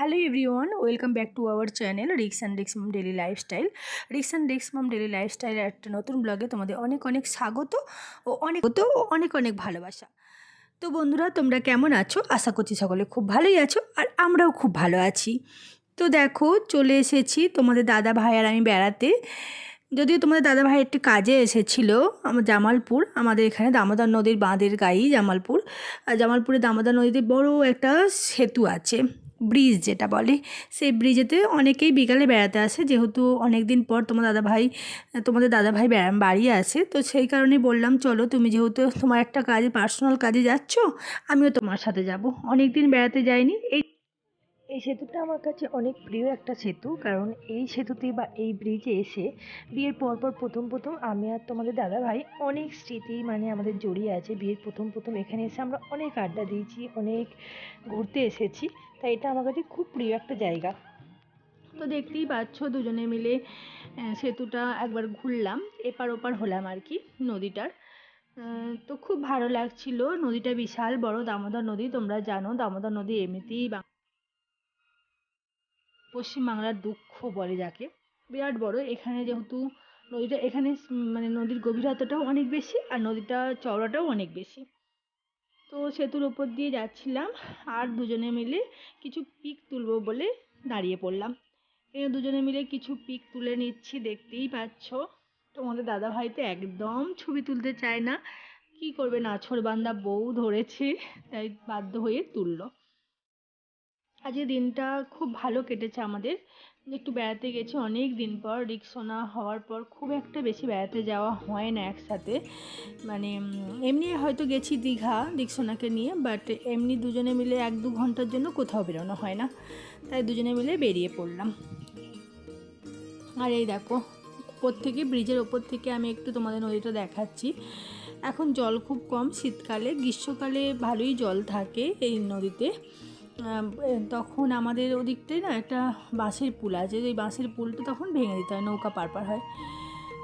Hello everyone welcome back to our channel Riks and Riks mum daily lifestyle Riks and Riks mum daily লাইফস্টাইলের একটা নতুন ব্লগে তোমাদের অনেক অনেক স্বাগত ও অনেক তো অনেক অনেক ভালোবাসা। তো বন্ধুরা, তোমরা কেমন আছো? আশা করছি সকলে খুব ভালোই আছো আর আমরাও খুব ভালো আছি। তো দেখো, চলে এসেছি তোমাদের দাদা ভাই আর আমি বেড়াতে। যদিও তোমাদের দাদা ভাই একটি কাজে এসেছিল, আমার জামালপুর, আমাদের এখানে দামোদর নদীর বাঁধের গায়েই জামালপুর। আর জামালপুরে দামোদর নদীতে বড় একটা সেতু আছে। ব্রিজ যেটা বলে, সেই ব্রিজেতে অনেকেই বিকালে বেড়াতে আসে। যেহেতু অনেক দিন পর তোমার দাদা ভাই তোমাদের দাদা ভাই বাড়ি আসে তো সেই কারণে বললাম, চলো, তুমি যেহেতু তোমার একটা কাজে পার্সোনাল কাজে যাচ্ছ, আমিও তোমার সাথে যাব। অনেক দিন বেড়াতে যাইনি। এই এই সেতুটা আমার কাছে অনেক প্রিয় একটা সেতু, কারণ এই সেতুতে বা এই ব্রিজে এসে বিয়ের পরপর প্রথম প্রথম আমি আর তোমাদের দাদা ভাই অনেক স্মৃতি মানে আমাদের জড়িয়ে আছে। বিয়ের প্রথম প্রথম এখানে এসে আমরা অনেক আড্ডা দিয়েছি, অনেক ঘুরতে এসেছি। তাই এটা আমার কাছে খুব প্রিয় একটা জায়গা। তো দেখতেই পাচ্ছ দুজনে মিলে সেতুটা একবার ঘুরলাম, এপার ওপার হলাম আর কি নদীটার। তো খুব ভালো লাগছিল, নদীটা বিশাল বড়, দামোদর নদী, তোমরা জানো, দামোদর নদী এমনিতেই পশ্চিমবাংলার দুঃখ বলে যাকে। বিরাট বড়, এখানে যেহেতু নদীটা, এখানে মানে নদীর গভীরতাটাও অনেক বেশি, আর নদীটা চওড়াটাও অনেক বেশি। তো সেতুর ওপর দিয়ে যাচ্ছিলাম আর দুজনে মিলে কিছু পিক তুলবো বলে দাঁড়িয়ে পড়লাম। দুজনে মিলে কিছু পিক তুলে নিচ্ছি, দেখতেই পাচ্ছ। তোমাদের দাদাভাই তো একদম ছবি তুলতে চায় না। কি করবে? নাছরবান্দা বউ ধরেছে, তাই বাধ্য হয়ে তুললো। আজকে দিনটা খুব ভালো কেটেছে আমাদের। একটু বেড়াতে গেছি অনেক দিন পর রিক্সোনা হওয়ার পর খুব একটা বেশি বেড়াতে যাওয়া হয় না একসাথে। মানে এমনি হয়তো গেছি দীঘা রিক্সোনাকে নিয়ে বাট এমনি দুজনে মিলে এক দু ঘণ্টার জন্য কোথাও বেরোনো হয় না। তাই দুজনে মিলে বেরিয়ে পড়লাম। আর এই দেখো ওপর থেকে, ব্রিজের ওপর থেকে আমি একটু তোমাদের নদীটা দেখাচ্ছি। এখন জল খুব কম, শীতকালে, গ্রীষ্মকালে ভালোই জল থাকে এই নদীতে। তখন আমাদের ওদিকটায় না একটা বাঁশের পুল আছে। ওই বাঁশের পুলটা তখন ভেঙে দিতে হয়, নৌকা পারপার হয়।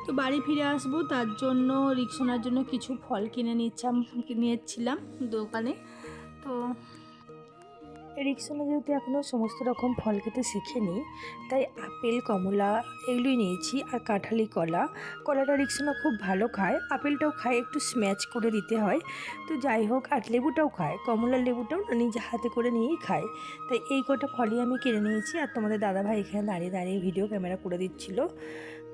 তো বাড়ি ফিরে আসব, তার জন্য রিক্সোনার জন্য কিছু ফল কিনে নিচ্ছাম, নিয়েছিলাম দোকানে। তো রিক্সোনা যেহেতু এখনও সমস্ত রকম ফল খেতে শিখেনি, তাই আপেল, কমলা এগুলোই নিয়েছি আর কাঁঠালি, কলা। কলাটা রিক্সোনা খুব ভালো খায়, আপেলটাও খায়, একটু স্ম্যাচ করে দিতে হয়। তো যাই হোক, আর লেবুটাও খায় কমলার লেবুটাও নিজে হাতে করে নিয়েই খায়। তাই এই কটা ফলই আমি কিনে নিয়েছি আর তোমাদের দাদাভাই এখানে দাঁড়িয়ে দাঁড়িয়ে ভিডিও ক্যামেরা করে দিচ্ছিল।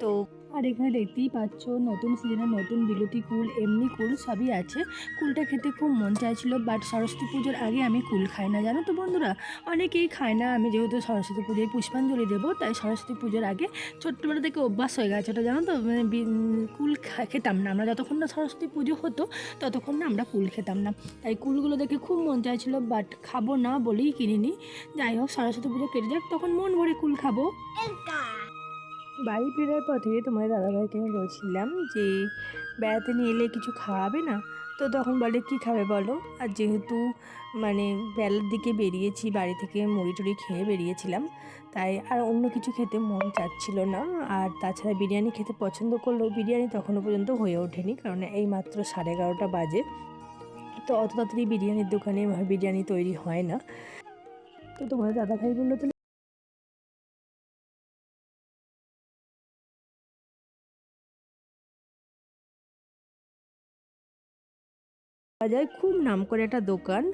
তো আর এখানে দেখতেই পাচ্ছ, নতুন সিজনের নতুন বিলতি কুল, এমনি কুল সবই আছে। কুলটা খেতে খুব মন চাইছিল বাট সরস্বতী পুজোর আগে আমি কুল খাই না, জানো তো বন্ধুরা? অনেকেই খায় না, আমি যেহেতু সরস্বতী পুজোয় পুষ্পাঞ্জলি দেবো, তাই সরস্বতী পুজোর আগে ছোট্টবেলা থেকে অভ্যাস হয়ে গেছে ওটা, জানো তো? মানে কুল খেতাম না, আমরা যতক্ষণ না সরস্বতী পুজো হতো, ততক্ষণ না আমরা কুল খেতাম না। তাই কুলগুলো দেখে খুব মন চাইছিল বাট খাব না বলেই কিনিনি। যাই হোক, সরস্বতী পুজো কেটে যাক, তখন মন ভরে কুল খাব। বাড়ি ফেরার পথে তোমার দাদাভাইকে আমি বলছিলাম যে, বেড়াতে নিয়ে এলে কিছু খাওয়াবে না? তো তখন বলে, কি খাবে বলো? আর যেহেতু মানে বেলার দিকে বেরিয়েছি, বাড়ি থেকে মুড়ি টুড়ি খেয়ে বেরিয়েছিলাম, তাই আর অন্য কিছু খেতে মন চাচ্ছিল না। আর তাছাড়া বিরিয়ানি খেতে পছন্দ করলেও বিরিয়ানি তখনও পর্যন্ত হয়ে ওঠেনি, কারণ এই মাত্র সাড়ে এগারোটা বাজে। তো অত তাড়াতাড়ি বিরিয়ানির দোকানে বিরিয়ানি তৈরি হয় না। তো তোমার দাদাভাই বলল বাজারে খুব নাম করে একটা দোকান।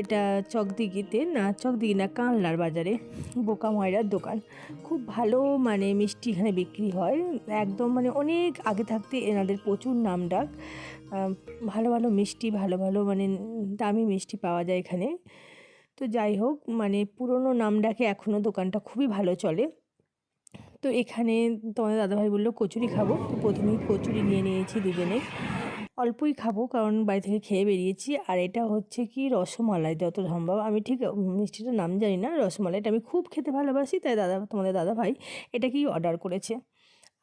এটা চকদিঘিতে না, চকদিঘি না কানলার বাজারে, বোকা ময়রার দোকান। খুব ভালো মানে মিষ্টি এখানে বিক্রি হয়। একদম মানে অনেক আগে থাকতে এনাদের প্রচুর নাম ডাক। ভালো ভালো মিষ্টি, ভালো ভালো মানে দামি মিষ্টি পাওয়া যায় এখানে। তো যাই হোক মানে পুরনো নাম ডাকে এখনও দোকানটা খুবই ভালো চলে। তো এখানে তোমাদের দাদাভাই বলল, কচুরি খাব। তো প্রথমেই কচুরি নিয়ে নিয়েছি দুজনে। অল্পই খাব কারণ বাড়ি থেকে খেয়ে বেরিয়েছি। আর এটা হচ্ছে কি রসমালাই যত সম্ভব আমি ঠিক মিষ্টিটার নাম জানি না রসমালাইটা আমি খুব খেতে ভালোবাসি, তাই দাদা, তোমাদের দাদা ভাই এটা কি অর্ডার করেছে।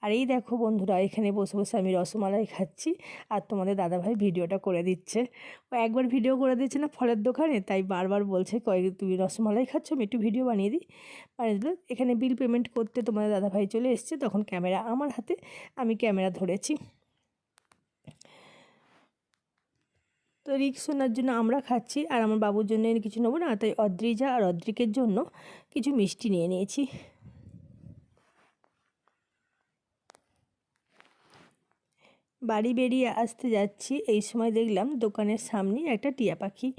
আর এই দেখো বন্ধুরা, এখানে বসে বসে আমি রসমালাই খাচ্ছি আর তোমাদের দাদাভাই ভিডিওটা করে দিচ্ছে। ও একবার ভিডিও করে দিচ্ছে না ফলের দোকানে, তাই বারবার বলছে কয়েক তুমি রসমালাই খাচ্ছ? আমি একটু ভিডিও বানিয়ে দিই। বানিয়ে দিল এখানে বিল পেমেন্ট করতে তোমাদের দাদাভাই চলে এসছে, তখন ক্যামেরা আমার হাতে, আমি ক্যামেরা ধরেছি। তো তো রিক্সোনার জন্য আমরা খাচ্ছি আর আমার বাবুর জন্য কিছু নেব না, তাই অদ্রিজা আর অদ্রিকের জন্য কিছু মিষ্টি নিয়ে নিয়েছি। বাড়ি বেরিয়ে আসতে যাচ্ছি, এই সময় দেখলাম দোকানের সামনে একটা টিয়া পাখি।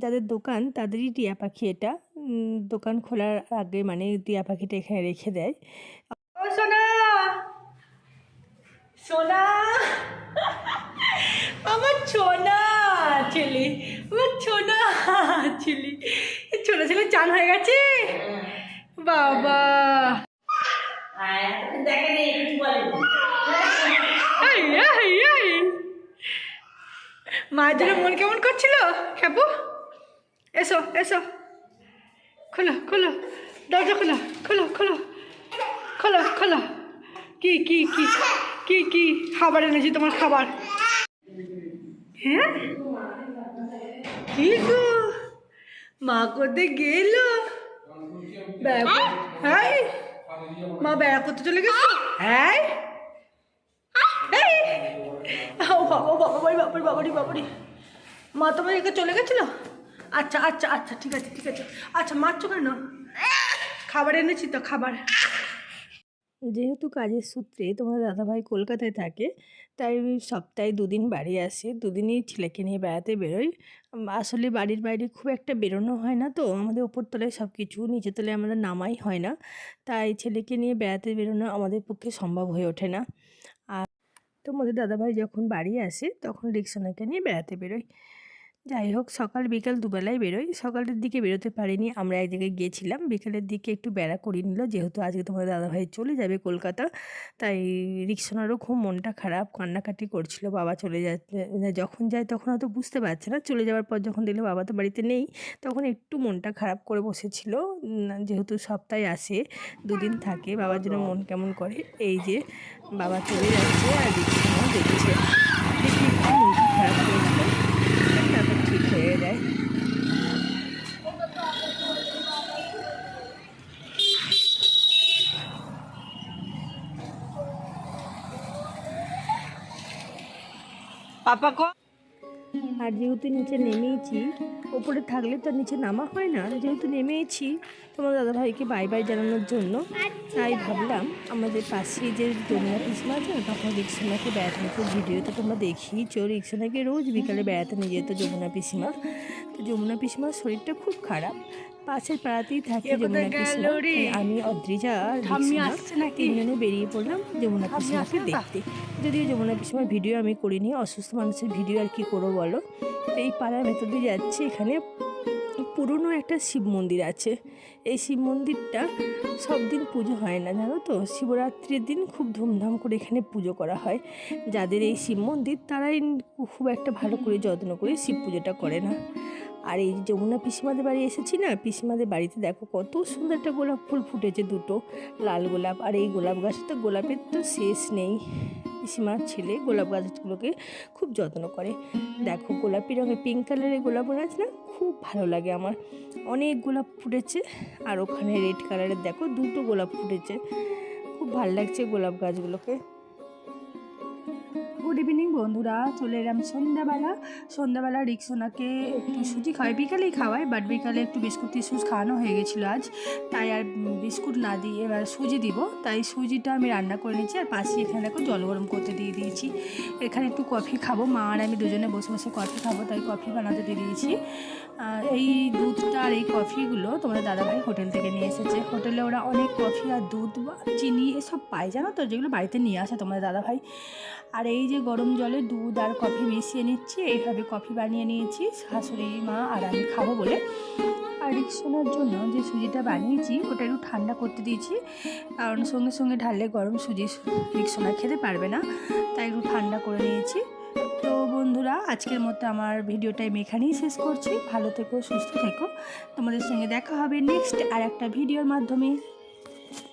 যাদের দোকান তাদেরই টিয়া পাখি এটা। দোকান খোলার আগে মানে টিয়া পাখিটা এখানে রেখে দেয় ও সোনা সোনা আমার ছোনা ছেলে আমার ছোনা ছেলে ছোনা ছেলে চান হয়ে গেছে? বাবা। মায়ের জন্য মন কেমন করছিল? খেপু। এসো এসো। খোলো খোলো। দরজা খোলো খোলো খোলো। খোলো খোলো। কি কি কি? কি কি? খাবার এনেছি তোমার খাবার। হ্যাঁ? কি গো? মা কোথায় গেল? হ্যাঁ মা? বেড়া করতে চলে গেছে? হ্যাঁ বাবা বাবা বাড়ি বাবারি বাবারি বাবারি। মা তোমার এখানে চলে গেছিল? আচ্ছা আচ্ছা আচ্ছা ঠিক আছে ঠিক আছে। আচ্ছা মারছো কেন? খাবার এনেছি তো খাবার। যেহেতু কাজের সূত্রে তোমার দাদাভাই কলকাতায় থাকে, তাই সপ্তাহে দুদিন বাড়ি আসে। দুদিনই ছেলেকে নিয়ে বেড়াতে বেরোই। আসলে বাড়ির বাইরে খুব একটা বেরোনো হয় না তো। আমাদের ওপরতলায় সব কিছু নিচের তলায় আমাদের নামাই হয় না। তাই ছেলেকে নিয়ে বেড়াতে বেরোনো আমাদের পক্ষে সম্ভব হয়ে ওঠে না। আর তোমাদের দাদাভাই যখন বাড়ি আসে, তখন রিক্সানাকে নিয়ে বেড়াতে বেরোই। যাই হোক, সকাল বিকাল দুবেলায় বেরোই। সকালের দিকে বেরোতে পারিনি, আমরা এক জায়গায় গিয়েছিলাম বিকালের দিকে একটু বেড়া করিয়ে নিল। যেহেতু আজকে তোমাদের দাদাভাই চলে যাবে কলকাতা, তাই রিক্সানারও খুব মনটা খারাপ, কান্নাকাটি করছিল। বাবা চলে যাচ্ছে যখন যায় তখন হয়তো বুঝতে পারছে না। চলে যাওয়ার পর যখন দেখল বাবা তো বাড়িতে নেই, তখন একটু মনটা খারাপ করে বসেছিল। যেহেতু সপ্তাহে আসে, দুদিন থাকে, বাবার জন্য মন কেমন করে? এই যে বাবা চলে যাচ্ছে আর রিক্সানাও দেখছে। পাপা আর যেহেতু নিচে নেমেইছি, ওপরে থাকলে তো নিচে নামা হয় না। যেহেতু নেমেইছি, তোমার দাদাভাইকে বাই বাই জানানোর জন্য, তাই ভাবলাম আমাদের পাশে যে যমুনা পিসমা আছে না তখন রিক্সানাকে বেড়াতে নিত ভিডিওতে তোমরা দেখিয়েছো রিক্সানাকে রোজ বিকালে বেড়াতে নিয়ে যেত যমুনা পিসিমা। তো যমুনা পিসিমার শরীরটা খুব খারাপ। পাশের পাড়াতেই থাকে যমুনা রে? তাই আমি অদ্রিজা তিনজনে বেরিয়ে পড়লাম যমুনা না? দেখতে। যদিও যমুনা পিসিমার ভিডিও আমি করিনি অসুস্থ মানুষের ভিডিও আর কি করব বলো? তো এই পাড়ার ভেতর দিয়ে যাচ্ছি এখানে পুরনো একটা শিব মন্দির আছে। এই শিব মন্দিরটা সব দিন পুজো হয় না জানো তো? শিবরাত্রির দিন খুব ধুমধাম করে এখানে পুজো করা হয়। যাদের এই শিব মন্দির তারাই খুব একটা ভালো করে যত্ন করে শিব পুজোটা করে না। আর এই যমুনা পিসিমাদের বাড়ি এসেছি না, পিসিমাদের বাড়িতে দেখো কত সুন্দর একটা গোলাপ ফুল ফুটেছে দুটো, লাল গোলাপ। আর এই গোলাপ গাছে তো গোলাপের তো শেষ নেই। পিসিমার ছেলে গোলাপ গাছগুলোকে খুব যত্ন করে। দেখো গোলাপি রঙের পিঙ্ক কালারের গোলাপ গাছ না, খুব ভালো লাগে আমার। অনেক গোলাপ ফুটেছে, আর ওখানে রেড কালারের দেখো দুটো গোলাপ ফুটেছে। খুব ভালো লাগছে গোলাপ গাছগুলোকে। গুড ইভিনিং বন্ধুরা। চলে এলাম সন্ধ্যাবেলা। সন্ধ্যাবেলা রিক্সোনাকে একটু সুজি খাওয়াই বিকালেই খাওয়াই বাট বিকালে একটু বিস্কুট টিস্কুট খাওয়ানো হয়ে গেছিল আজ। তাই আর বিস্কুট না দিয়ে এবার সুজি দিব। তাই সুজিটা আমি রান্না করে নিয়েছি। আর পাশে এখানে একটু জল গরম করতে দিয়ে দিয়েছি। এখানে একটু কফি খাব। মা আর আমি দুজনে বসে বসে কফি খাব, তাই কফি বানাতে দিয়ে দিয়েছি। এই দুধটা আর এই কফিগুলো তোমাদের দাদাভাই হোটেল থেকে নিয়ে এসেছে। হোটেলে ওরা অনেক কফি আর দুধ চিনি এসব পায়, জানো তো, যেগুলো বাড়িতে নিয়ে আসে তোমাদের দাদাভাই। আর এই যে গরম জলে দুধ আর কফি মিশিয়ে নিচ্ছি, এইভাবে কফি বানিয়ে নিয়েছি, শাশুড়ি মা আর আমি খাব বলে। আর রিক্সোনার জন্য যে সুজিটা বানিয়েছি, ওটা একটু ঠান্ডা করতে দিয়েছি, কারণ সঙ্গে সঙ্গে ঢাললে গরম সুজি রিক্সোনা খেতে পারবে না, তাই একটু ঠান্ডা করে নিয়েছি। বন্ধুরা, আজকের মতো আমার ভিডিওটা আমি এখানেই শেষ করছি। ভালো থেকো, সুস্থ থেকো। তোমাদের সঙ্গে দেখা হবে নেক্সট আর একটা ভিডিওর মাধ্যমে।